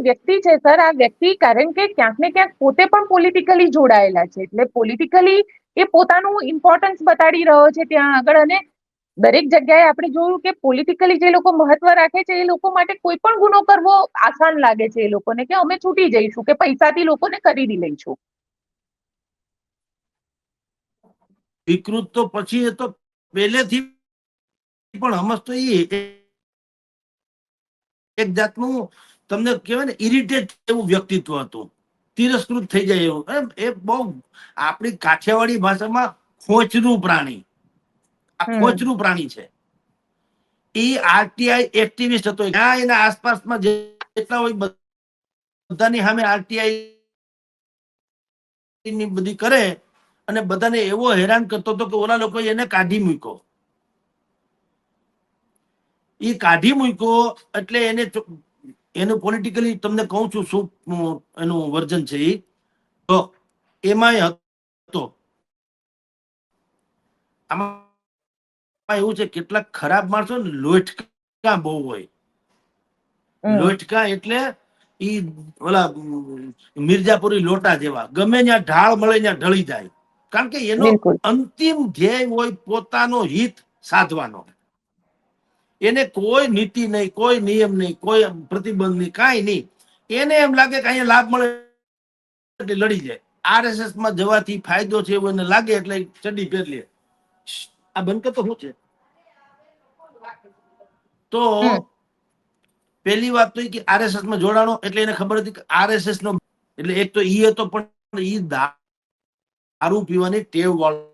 વ્યક્તિ છે, સર, આ વ્યક્તિ કારણ કે ક્યાંક ને ક્યાંક પોતે પણ પોલિટિકલી જોડાયેલા છે. એટલે પોલિટિકલી એ પોતાનું ઇમ્પોર્ટન્સ બતાડી રહ્યો છે ત્યાં આગળ અને દરેક જગ્યાએ આપણે જોયું કે પોલિટિકલી જે લોકો મહત્વ રાખે છે, એ લોકો માટે કોઈ પણ ગુનો કરવો આસાન લાગે છે એ લોકોને કે અમે છૂટી જઈશું, કે પૈસાથી લોકોને ખરીદી લઈશું. વિકૃત તો પછી એ તો પહેલેથી પણ સમજતો એ એક જાતનું તમને કહેવાય ને ઇરિટેટ એવું વ્યક્તિત્વ હતું. તિરસ્કૃત થઈ જાય એવું. એમ એ બહુ આપણી કાઠિયાવાડી ભાષામાં ખોચરું પ્રાણી. આ ખોચરું પ્રાણી છે. એ આરટીઆઈ એક્ટિવિસ્ટ હતો. ત્યાં એના આસપાસમાં જેટલા હોય બધાની સામે આરટીઆઈ ની બધી કરે અને બધાને એવો હેરાન કરતો હતો કે ઓલા લોકોએ એને કાઢી મૂક્યો. એ કાઢી મૂક્યો એટલે એને એનું પોલિટિકલી તમને કહું છું શું એનું વર્જન છે એ તો એમાં હતો. આમાં એવું છે કેટલાક ખરાબ માણસો ને લોટકા બહુ હોય. લોટકા એટલે ઈ ઓલા મિર્જાપુરી લોટા જેવા. ગમે ત્યાં ઢાળ મળે ત્યાં ઢળી જાય. કારણ કે એનો અંતિમ ધ્યેય હોય પોતાનો હિત સાધવાનો. એને કોઈ નીતિ નહીં કોઈ નિયમ નહીં કોઈ પ્રતિબંધ નહીં કાંઈ નહીં. એને એમ લાગે કે અહીંયા લાભ મળે એટલે લડી જાય. આરએસએસમાં જવાથી ફાયદો છે એવું એને લાગે એટલે ચડી પહેરી લે. આ બનકર તો શું છે? તો. પહેલી વાત તો કે આરએસએસમાં જોડાણો એટલે એને ખબર હતી કે આરએસએસ નો એટલે એક તો ઈ હતો પણ ઈ દારૂ પીવાની ટેવ વાળો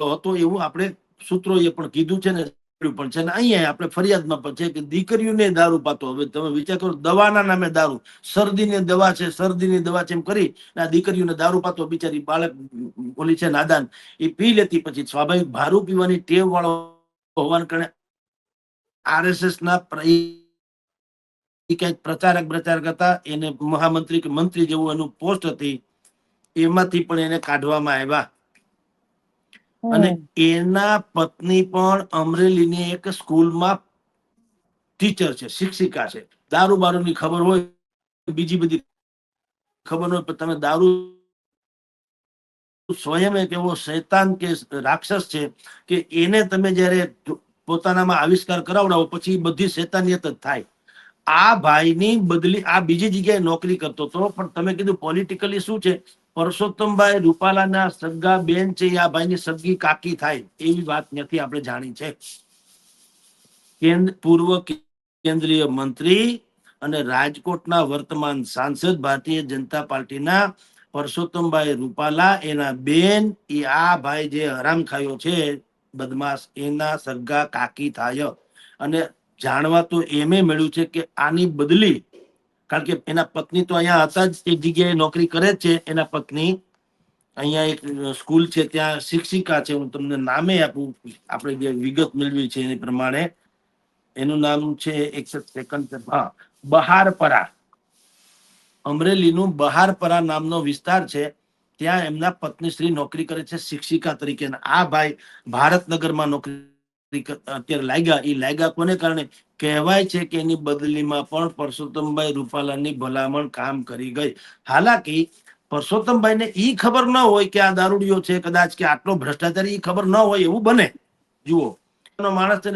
હતો એવું આપણે સૂત્રોએ પણ કીધું છે ને પણ છે ને, અહીંયા આપણે ફરિયાદમાં પણ છે કે દીકરીઓને દારૂ પાતો. હવે તમે વિચાર કરો, દવાના નામે દારૂ. શરદીની દવા છે, શરદીની દવા છે એમ કરી આ દીકરીઓને દારૂ પાતો. બિચારી બાળક, ઓલી છે નાદાન એ પી લેતી. પછી સ્વાભાવિક ભારું પીવાની ટેવ વાળો હોવાને કારણે આરએસએસ ના ક્યાંક પ્રચારક પ્રચારક હતા. એને મહામંત્રી કે મંત્રી જેવું એનું પોસ્ટ હતી. એમાંથી પણ એને કાઢવામાં આવ્યા. અને એના પત્ની પણ અમરેલીની એક સ્કૂલમાં ટીચર છે શિક્ષિકા છે. દારૂ બારૂની ખબર હોય બીજી બધી ખબર હોય પણ તમે દારૂ સ્વયં એક એવો શૈતાન કે રાક્ષસ છે કે એને તમે જ્યારે પોતાનામાં આવિષ્કાર કરાવડાવો પછી બધી શૈતાનિયત જ થાય. આ ભાઈની બદલી આ બીજી જગ્યાએ નોકરી કરતો હતો પણ તમે કીધું પોલિટિકલી શું છે? પરસોત્તમભાઈ રૂપાલાના સગા બેન છે આ ભાઈની સગી કાકી થાય, એવી વાત નથી આપણે જાણી છે. કેન્દ્ર, પૂર્વ કેન્દ્રીય મંત્રી અને રાજકોટના વર્તમાન સાંસદ ભારતીય જનતા પાર્ટીના પરસોત્તમભાઈ રૂપાલા, એના બેન, એ આ ભાઈ જે હરામ ખાયો છે, બદમાશ, એના સગા કાકી થાય. અને જાણવા તો એમે મળ્યું છે કે આની બદલી કારણ કે એના પત્ની તો અહીંયા હતા જ, એક જગ્યાએ નોકરી કરે છે એના પત્ની. અહીંયા એક સ્કૂલ છે, ત્યાં શિક્ષિકા છે, હું તમને નામે આપું, આપણે જે વિગત મેળવી છે એ પ્રમાણે. એનું નામ છે, એક સેકન્ડ હા, બહારપરા. અમરેલીનું બહારપરા નામનો વિસ્તાર છે, ત્યાં એમના પત્ની શ્રી નોકરી કરે છે શિક્ષિકા તરીકે. આ ભાઈ ભારતનગરમાં નોકરી કર- અત્યારે લાગ્યા એ લાગ્યા કોને કારણે? કહેવાય છે કે એની બદલીમાં પણ પરસોત્તમભાઈ રૂપાલાની ભલામણ કામ કરી ગઈ. હાલાકી, પરસોત્તમભાઈને ઈ ખબર ન હોય કે આ દારૂડિયો છે, કદાચ કે આટલો ભ્રષ્ટાચાર ઈ ખબર ન હોય, એવું બને. જુઓ માણસ છે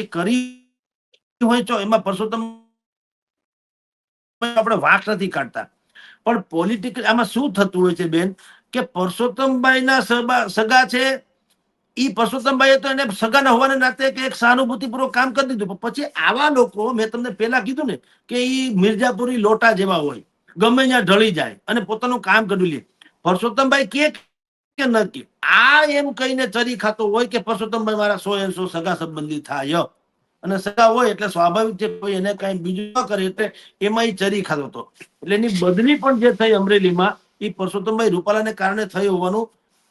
એ કરી હોય છો એમાં પરસોત્તમ આપણે વાંક નથી કાઢતા. પણ પોલિટિકલ આમાં શું થતું હોય છે બેન? કે પરસોત્તમભાઈના સગા છે ઈ પરસોત્તમભાઈએ તો એને સગા ન હોવાને નાતે કે એક સહાનુભૂતિપૂર્વક કામ કરી દીધું. પછી આવા લોકો, મેં તમને પહેલા કીધું ને, કે એ મિર્જાપુરી લોટા જેવા હોય, ગમે ત્યાં ઢળી જાય અને પોતાનું કામ કરી લે. પરસોત્તમભાઈ કે કે નથી આ એમ કહીને ચરી ખાતો હોય કે પરસોત્તમભાઈ મારા સો એ સો સગા સંબંધી થાય. અને સગા હોય એટલે સ્વાભાવિક છે કોઈ એને કઈ બીજું ન કરે એટલે એમાં એ ચરી ખાતો હતો. એટલે એની બદલી પણ જે થઈ અમરેલીમાં એ પરસોત્તમભાઈ રૂપાલાને કારણે થઈ હોવાનું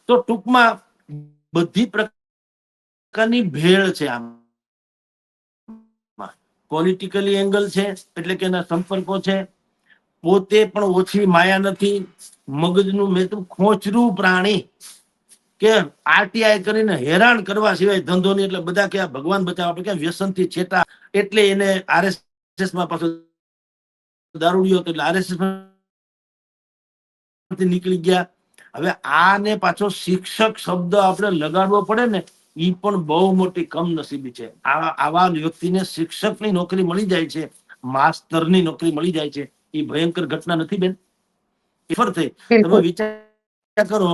તો ટૂંકમાં બધી પ્રકારની ભેળ છે આમ. પોલિટિકલી એંગલ છે, એટલે કે એના સંપર્કો છે. પોતે પણ ઓછી માયા નથી. મગજનું મેં તો ખોચરું પ્રાણી. કે આરટીઆઈ કરીને હેરાન કરવા સિવાય ધંધો નહીં, એટલે બધા કે ભગવાન બચાવ. આપણે કે વ્યસનથી છેટા? એટલે એને આરએસમાં પાછો દારૂડિયો એટલે આરએસએસ નીકળી ગયા. હવે આને પાછો શિક્ષક શબ્દ આપણે લગાડવો પડે ને એ પણ બહુ મોટી કમનસીબી છે. આ આવા વ્યક્તિને શિક્ષકની નોકરી મળી જાય છે માસ્તરની નોકરી મળી જાય છે એ ભયંકર ઘટના નથી બેન. એ ફરતે તમે વિચાર કરો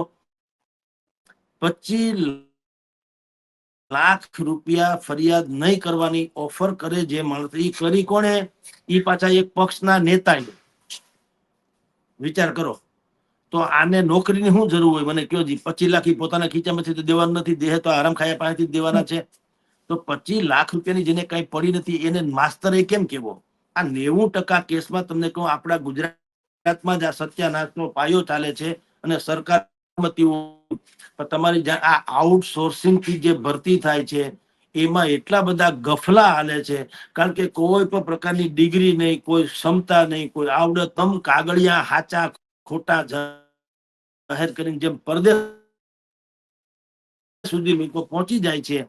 પચીસ લાખ રૂપિયા ફરિયાદ નહીં કરવાની ઓફર કરે જે માણસ એ કરી કોણે? એ પાછા એક પક્ષના નેતા વિચાર કરો. તો આને નોકરીની શું જરૂર હોય? મને કયો પચીસ લાખ પોતાના ખીચામાંથી તો દેવાનું નથી, દેહ તો આરામ ખાયા પાસેથી દેવાના છે. તો પચીસ લાખ રૂપિયાની જેને કઈ પડી નથી, એને માસ્તર કેમ કેવો આ નેવું ટકા કેસમાં તમને કહું, આપણા ગુજરાતમાં જ આ સત્યાનાશનો પાયો ચાલે છે અને સરકાર તમારી આ આઉટસોર્સિંગથી જે ભરતી થાય છે, એમાં એટલા બધા ગફલા હાલે છે. કારણ કે કોઈ પણ પ્રકારની ડિગ્રી નહીં, કોઈ ક્ષમતા નહીં, કોઈ આવડત તમ કાગળિયા હાચા ખોટા જાહેર કરીને જેમ પરદેશ સુધી લોકો પહોંચી જાય છે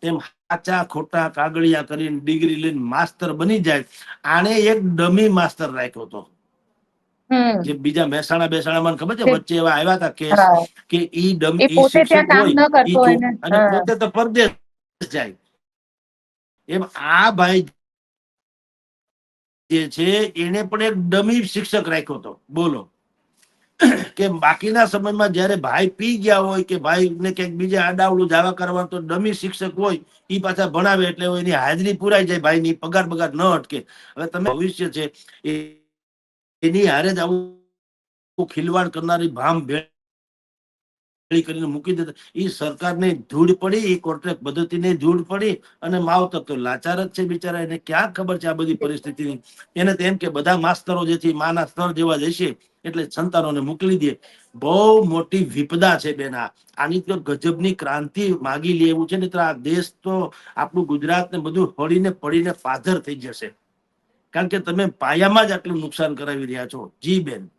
તેમ સાચા ખોટા કાગળિયા કરીને ડિગ્રી લઈને માસ્તર બની જાય. આને એક ડમી માસ્તર રાખ્યો હતો. જે બીજા મહેસાણા બેસાણામાં ખબર છે વચ્ચે એવા આવ્યા હતા કેસ કે ઈ ડમ અને. પોતે તો પરદેશ જાય. એમ આ ભાઈ જે છે એને પણ એક ડમી શિક્ષક રાખ્યો હતો. બોલો. કે બાકીના સમયમાં જ્યારે ભાઈ પી ગયા હોય કે ભાઈ ને ક્યાંક બીજા આડાવડું જાવા કરવા તો ડમી શિક્ષક હોય એ પાછા ભણાવે એટલે એની હાજરી પુરાઈ જાય ભાઈ ની પગાર બગાર ન અટકે. હવે તમે ભવિષ્ય છે એની હારે જ આવું ખિલવાડ કરનારી ભામ ભેળી કરીને મૂકી દેતા. એ સરકારને ધૂળ પડી એ કોન્ટ્રાક્ટ પદ્ધતિને ધૂળ પડી અને માવતર તો લાચાર જ છે બિચારા. એને ક્યાં ખબર છે આ બધી પરિસ્થિતિની? એને તો એમ કે બધા માસ્તરો જે છે માના સ્તર જેવા જશે એટલે સંતાનોને મોકલી દે. બહુ મોટી વિપદા છે બેન આ. આની તો ગજબની ક્રાંતિ માગી લે એવું છે ને તો આ દેશ તો આપણું ગુજરાત ને બધું હળીને પડીને ફાધર થઈ જશે. કારણ કે તમે પાયામાં જ આટલું નુકસાન કરાવી રહ્યા છો. જી બેન.